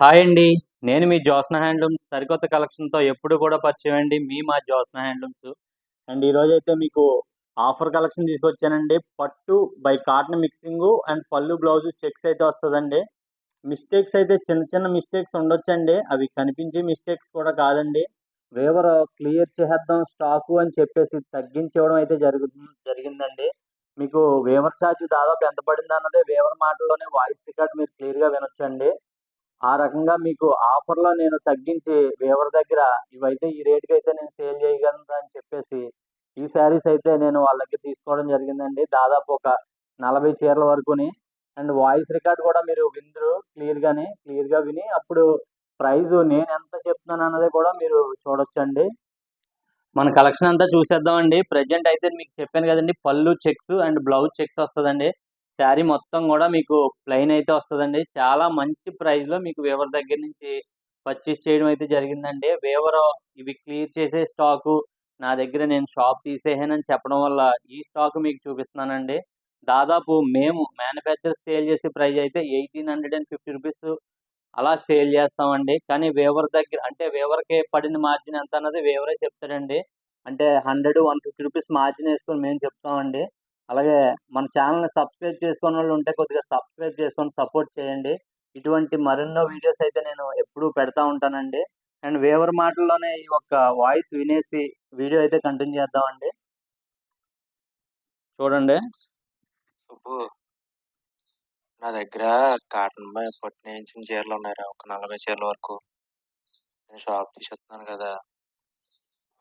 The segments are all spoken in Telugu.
హాయ్ అండి. నేను మీ జ్యోత్న హ్యాండ్లూమ్స్ సరికొత్త కలెక్షన్‌తో ఎప్పుడు కూడా పరిచయం అండి. మీ మా జ్యోత్న హ్యాండ్లూమ్స్. అండ్ ఈరోజు అయితే మీకు ఆఫర్ కలెక్షన్ తీసుకొచ్చానండి. పట్టు బై కాటన్ మిక్సింగు అండ్ పళ్ళు బ్లౌజ్ చెక్స్ అయితే వస్తుందండి మిస్టేక్స్ అయితే చిన్న చిన్న మిస్టేక్స్ ఉండొచ్చండి. అవి కనిపించే మిస్టేక్స్ కూడా కాదండి. వేవర్ క్లియర్ చేసేద్దాం స్టాకు అని చెప్పేసి తగ్గించడం అయితే జరుగుతుంది జరిగిందండి. మీకు వేవర్ ఛార్జ్ దాదాపు ఎంత పడిందన్నది వేవర్ మాటల్లోనే వాయిస్ రికార్డ్ మీరు క్లియర్‌గా వినొచ్చండి. ఆ రకంగా మీకు ఆఫర్‌లో నేను తగ్గించి వేవర్ దగ్గర ఇవైతే ఈ రేట్కి అయితే నేను సేల్ చేయగలను అని చెప్పేసి ఈ శారీస్ అయితే నేను వాళ్ళకి తీసుకోవడం జరిగిందండి. దాదాపు ఒక 40 చీరల వరకుని. అండ్ వాయిస్ రికార్డ్ కూడా మీరు విందరు క్లియర్గానే క్లియర్‌గా విని అప్పుడు ప్రైస్ ఎంత చెప్తున్నాను అన్నది కూడా మీరు చూడొచ్చండి. మన కలెక్షన్ అంతా చూసేద్దామండి. ప్రెజెంట్ అయితే మీకు చెప్పాను కదండి పళ్ళు చెక్స్ అండ్ బ్లౌజ్ చెక్స్ వస్తుందండి శారీ మొత్తం కూడా మీకు ప్లెయిన్ అయితే వస్తుందండి చాలా మంచి ప్రైస్‌లో మీకు వేవర్ దగ్గర నుంచి పర్చేస్ చేయడం అయితే జరిగిందండి. వేవర్ ఇవి క్లియర్ చేసే స్టాకు నా దగ్గర నేను షాప్ తీసేయనని చెప్పడం వల్ల ఈ స్టాక్ మీకు చూపిస్తున్నానండి. దాదాపు మేము మ్యానుఫ్యాక్చర్ సేల్ చేసే ప్రైస్ అయితే eighteen hundred and fifty rupees అలా సేల్ చేస్తామండి. కానీ వేవర్ దగ్గర అంటే వేవర్‌కి పడిన మార్జిన్ ఎంత అన్నది వేవరే చెప్తాడండి. అంటే hundred one fifty rupees margin వేసుకొని మేము చెప్తామండి. అలాగే మన ఛానల్ని సబ్స్క్రైబ్ చేసుకున్న వాళ్ళు ఉంటే కొద్దిగా సబ్స్క్రైబ్ చేసుకొని సపోర్ట్ చేయండి. ఇటువంటి మరెన్నో వీడియోస్ అయితే నేను ఎప్పుడూ పెడతా ఉంటానండి. అండ్ వేవర్ మాటల్లోనే ఈ ఒక్క వాయిస్ వినేసి వీడియో అయితే కంటిన్యూ చేద్దామండి. చూడండి. సుబ్బు. నా దగ్గర కాటన్ బాయ్ పట్టు నేయించిన చీరలున్నాయిరా. ఒక 40 చీరల వరకు. నేను షాప్ తీసేస్తున్నాను కదా!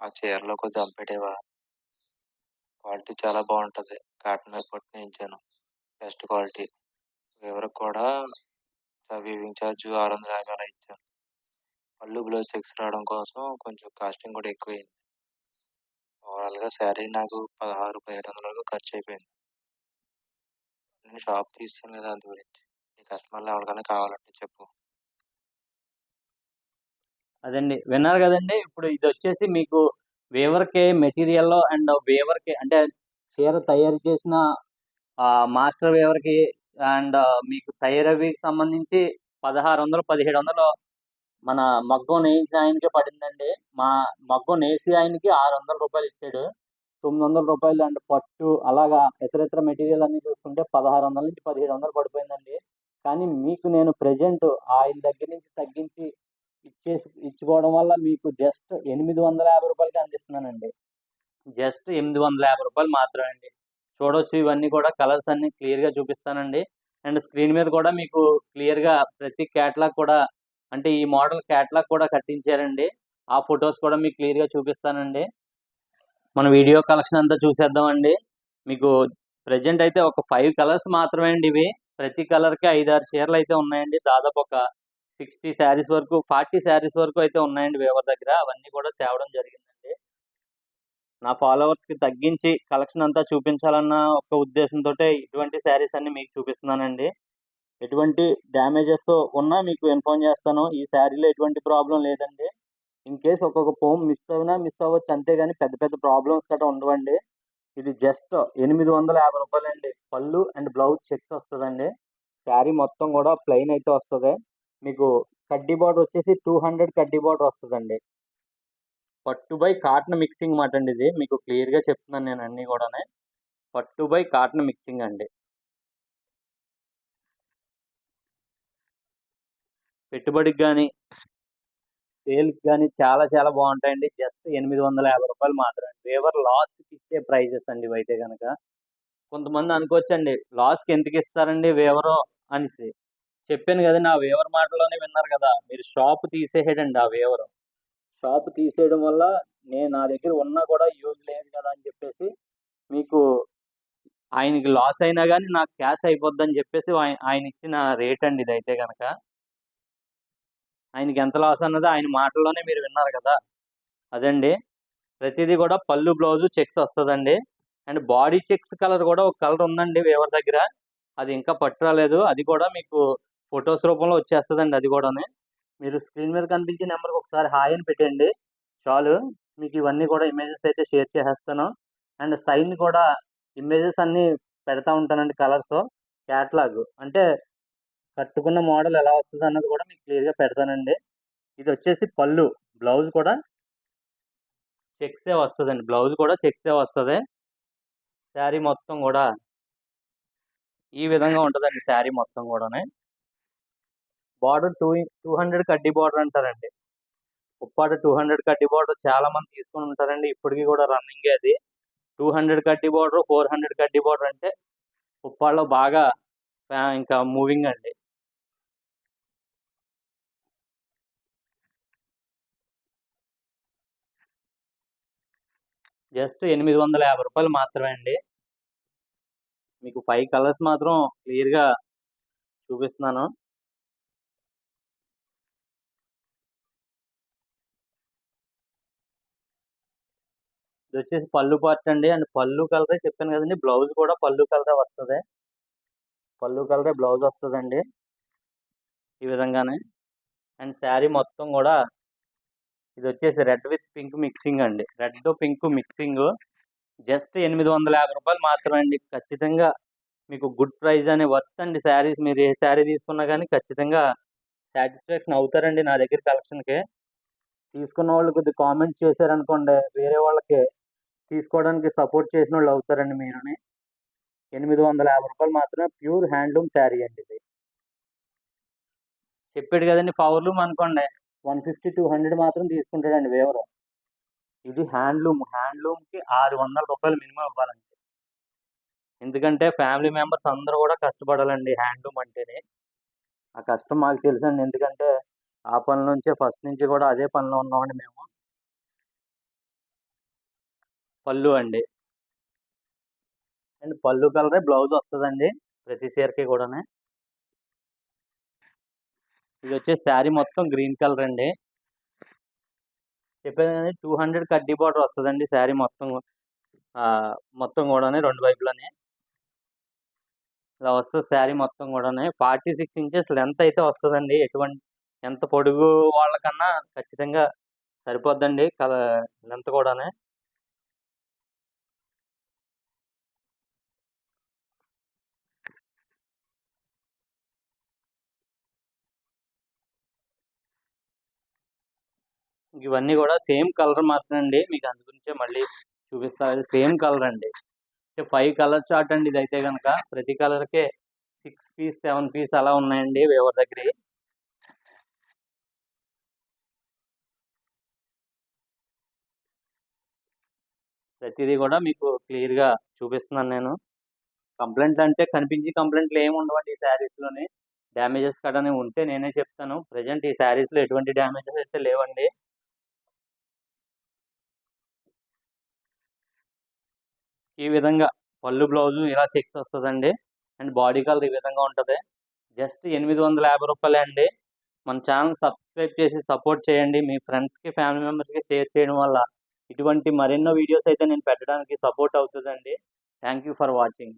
ఆ చీరలో కొద్దిగా అమ్మపెట్టేవా? క్వాలిటీ చాలా బాగుంటుంది కాటన్ పట్టు నేయించాను. Best quality. వేవర్‌కి కూడా వీవింగ్ చార్జ్ 650 అలా ఇచ్చాను. పళ్ళు బ్లౌజ్ చెక్స్ రావడం కోసం కొంచెం కాస్టింగ్ కూడా ఎక్కువయింది. ఓవరాల్‌గా శారీ నాకు 16, 1700 వరకు ఖర్చయిపోయింది. నేను షాప్ తీసుకుని కదా! అందు గురించి. నీ కస్టమర్‌లో ఎవరికైనా కావాలంటే చెప్పు. అదండి. విన్నారు కదండి ఇప్పుడు ఇదొచ్చేసి మీకు వేవర్‌కే మెటీరియల్‌లో అండ్ వేవర్కే అంటే చీర తయారు చేసిన మాస్టర్ వేవర్‌కి అండ్ మీకు తయారవికి సంబంధించి 1600, 1700 మన మగ్గం నేసి ఆయనకే పడిందండి. మా మగ్గం నేసి ఆయనకి ఆరు వందల రూపాయలు ఇచ్చాడు. తొమ్మిది వందల రూపాయలు అండ్ పట్టు అలాగా ఇతర ఇతర మెటీరియల్ అన్ని చూసుకుంటే 1600-1700 పడిపోయిందండి. కానీ మీకు నేను ప్రజెంట్ ఆయన దగ్గర నుంచి తగ్గించి ఇచ్చేసి ఇచ్చుకోవడం వల్ల మీకు జస్ట్ ఎనిమిది వందల యాభై రూపాయలకి అందిస్తున్నానండి. జస్ట్ ఎనిమిది వందల యాభై రూపాయలు మాత్రమే అండి. చూడొచ్చు ఇవన్నీ కూడా కలర్స్ అన్ని క్లియర్‌గా చూపిస్తానండి. అండ్ స్క్రీన్ మీద కూడా మీకు క్లియర్‌గా ప్రతి క్యాట్లాగ్ కూడా అంటే ఈ మోడల్ క్యాట్లాగ్ కూడా కట్టించారండి. ఆ ఫొటోస్ కూడా మీకు క్లియర్‌గా చూపిస్తానండి. మన వీడియో కలెక్షన్ అంతా చూసేద్దామండి. మీకు ప్రెజెంట్ అయితే ఒక ఫైవ్ కలర్స్ మాత్రమే అండి ఇవి. ప్రతి కలర్‌కి ఐదారు చీరలు అయితే ఉన్నాయండి. దాదాపు ఒక 60 శారీస్ వరకు 40 శారీస్ వరకు అయితే ఉన్నాయండి వేవర్ దగ్గర. అవన్నీ కూడా తేవడం జరిగిందండి. నా ఫాలోవర్స్‌కి తగ్గించి కలెక్షన్ అంతా చూపించాలన్న ఒక ఉద్దేశంతోటే ఇటువంటి శారీస్ అన్నీ మీకు చూపిస్తున్నానండి. ఎటువంటి డ్యామేజెస్ ఉన్నా మీకు ఇన్ఫార్మ్ చేస్తాను. ఈ శారీలో ఎటువంటి ప్రాబ్లం లేదండి. ఇన్ కేస్ ఒక్కొక్క పోమ్ మిస్ అయినా మిస్ అవ్వచ్చు అంతేగాని పెద్ద పెద్ద ప్రాబ్లమ్స్ గట్రా ఉండవండి. ఇది జస్ట్ ఎనిమిది వందల యాభై రూపాయలండి పళ్ళు అండ్ బ్లౌజ్ చెక్స్ వస్తుందండి శారీ మొత్తం కూడా ప్లెయిన్ అయితే వస్తుంది మీకు కడ్డీ బార్డర్ వచ్చేసి 200 కడ్డీ బార్డర్ వస్తుందండి పట్టు బై కాటన్ మిక్సింగ్ మాట అండి ఇది. మీకు క్లియర్‌గా చెప్తున్నాను నేను అన్నీ కూడానే పట్టు బై కాటన్ మిక్సింగ్ అండి. పెట్టుబడికి కానీ సేల్‌కి కానీ చాలా చాలా బాగుంటాయండి జస్ట్ ఎనిమిది వందల యాభై రూపాయలు మాత్రమే. వేవర్ లాస్‌కి ఇచ్చే ప్రైజెస్ అండి ఇవైతే కనుక కొంతమంది అనుకోవచ్చండి లాస్‌కి ఎందుకు ఇస్తారండి వేవరు అనేసి. చెప్పాను కదా నా వేవర్ మాటలోనే విన్నారు కదా! మీరు షాప్ తీసేసాడండి ఆ వేవరు. షాప్ తీసేయడం వల్ల నేను నా దగ్గర ఉన్నా కూడా యూజ్ లేదు కదా! అని చెప్పేసి మీకు ఆయనకి లాస్ అయినా కానీ నాకు క్యాష్ అయిపోద్దని చెప్పేసి ఆయన ఇచ్చిన రేట్ అండి ఇది అయితే కనుక ఆయనకి ఎంత లాస్ అన్నది ఆయన మాటల్లోనే మీరు విన్నారు కదా! అదండి. ప్రతిదీ కూడా పళ్ళు బ్లౌజు చెక్స్ వస్తుందండి అండ్ బాడీ చెక్స్ కలర్ కూడా ఒక కలర్ ఉందండి వేవర్ దగ్గర. అది ఇంకా పట్టు రాలేదు. అది కూడా మీకు ఫొటోస్ రూపంలో వచ్చేస్తుందండి అది కూడానే మీరు స్క్రీన్ మీద కనిపించే నెంబర్కి ఒకసారి హాయ్ అని పెట్టండి చాలు. మీకు ఇవన్నీ కూడా ఇమేజెస్ అయితే షేర్ చేసేస్తాను. అండ్ సైన్ కూడా ఇమేజెస్ అన్నీ పెడతా ఉంటానండి కలర్స్. క్యాటలాగ్. అంటే కట్టుకున్న మోడల్ ఎలా వస్తుంది అన్నది కూడా మీకు క్లియర్గా పెడతానండి. ఇది వచ్చేసి పళ్ళు. బ్లౌజ్ కూడా చెక్సే వస్తుందండి. బ్లౌజ్ కూడా చెక్సే వస్తుంది. శారీ మొత్తం కూడా ఈ విధంగా ఉంటుందండి శారీ మొత్తం కూడానే. బార్డర్ టూ టూ హండ్రెడ్ కడ్డీ బార్డర్ అంటారండి. ఉప్పాడ టూ హండ్రెడ్ కడ్డీ బార్డర్ చాలా మంది తీసుకుని ఉంటారండి. ఇప్పటికీ కూడా రన్నింగ్ అది. టూ హండ్రెడ్ కడ్డీ బార్డర్ ఫోర్ హండ్రెడ్ కడ్డీ బార్డర్ అంటే ఉప్పాడలో బాగా ఇంకా మూవింగ్ అండి. జస్ట్ ఎనిమిది వందల యాభై రూపాయలు మాత్రమే అండి. మీకు ఫైవ్ కలర్స్ మాత్రం క్లియర్గా చూపిస్తున్నాను. ఇది వచ్చేసి పళ్ళు పార్ట్ అండి. అండ్ పళ్ళు కలరే చెప్పాను కదండి. బ్లౌజ్ కూడా పళ్ళు కలరే వస్తుంది. పళ్ళు కలరే బ్లౌజ్ వస్తుందండి. ఈ విధంగానే. అండ్ శారీ మొత్తం కూడా ఇది వచ్చేసి రెడ్ విత్ పింక్ మిక్సింగ్ అండి. Red pink mixing. జస్ట్ ఎనిమిది వందల యాభై రూపాయలు మాత్రమే అండి. ఖచ్చితంగా మీకు గుడ్ ప్రైస్ అనే వర్త్ అండి శారీస్. మీరు ఏ శారీ తీసుకున్నా కానీ ఖచ్చితంగా సాటిస్ఫాక్షన్ అవుతారండి నా దగ్గర కలెక్షన్కి. తీసుకున్న వాళ్ళు కొద్దిగా కామెంట్ చేశారనుకోండి వేరే వాళ్ళకి తీసుకోవడానికి సపోర్ట్ చేసిన వాళ్ళు అవుతారండి మీరుని. ఎనిమిది వందల యాభై రూపాయలు మాత్రమే ప్యూర్ హ్యాండ్లూమ్ శారీ అండి ఇది. చెప్పాడు కదండి పవర్లూమ్ అనుకోండి. వన్ ఫిఫ్టీ టూ హండ్రెడ్ మాత్రం తీసుకుంటాడండి వేవరు ఇది హ్యాండ్లూమ్ హ్యాండ్లూమ్కి ఆరు వందల రూపాయలు మినిమం ఇవ్వాలండి. ఎందుకంటే ఫ్యామిలీ మెంబర్స్ అందరూ కూడా కష్టపడాలండి హ్యాండ్లూమ్ అంటేనే. ఆ కష్టం మాకు తెలుసండి. ఎందుకంటే ఆ పని నుంచే ఫస్ట్ నుంచి కూడా అదే పనిలో ఉన్నామండి మేము. పళ్ళు అండి. అండ్ పళ్ళు కలరే బ్లౌజ్ వస్తుందండి ప్రతి చీరకి కూడానే. ఇది వచ్చేసి శారీ మొత్తం గ్రీన్ కలర్ అండి. చెప్పేది కానీ టూ హండ్రెడ్ కడ్డీ బార్డర్ వస్తుందండి శారీ మొత్తం. మొత్తం కూడానే రెండు వైపులని. ఇలా వస్తుంది శారీ మొత్తం కూడానే. ఫార్టీ సిక్స్ ఇంచెస్ లెంత్ అయితే వస్తుందండి. ఎటువంటి ఎంత పొడుగు వాళ్ళకన్నా ఖచ్చితంగా సరిపోద్దండి కల లెంత్ కూడానే. ఇవన్నీ కూడా సేమ్ కలర్ మాత్రమే అండి. మీకు అందు గురించే మళ్ళీ చూపిస్తారు సేమ్ కలర్ అండి. ఫైవ్ కలర్ చార్ట్ అండి ఇదైతే కనుక ప్రతి కలర్కే సిక్స్ పీస్ సెవెన్ పీస్ అలా ఉన్నాయండి వేవర్ దగ్గర. ప్రతిదీ కూడా మీకు క్లియర్గా చూపిస్తున్నాను నేను. కంప్లైంట్లు అంటే కనిపించి కంప్లైంట్లు ఏమి ఉండవండి ఈ శారీస్లోని. డ్యామేజెస్ కట్టని ఉంటే నేనే చెప్తాను. ప్రజెంట్ ఈ శారీస్లో ఎటువంటి డ్యామేజెస్ అయితే లేవండి. ఈ విధంగా పళ్ళు బ్లౌజు ఇలా చెక్స్ వస్తుందండి. అండ్ బాడీ కలర్ ఈ విధంగా ఉంటుంది. జస్ట్ ఎనిమిది వందల యాభై రూపాయలే అండి. మన ఛానల్ సబ్స్క్రైబ్ చేసి సపోర్ట్ చేయండి. మీ ఫ్రెండ్స్కి ఫ్యామిలీ మెంబర్స్కి షేర్ చేయడం వల్ల ఇటువంటి మరెన్నో వీడియోస్ అయితే నేను పెట్టడానికి సపోర్ట్ అవుతుందండి. Thank you for watching.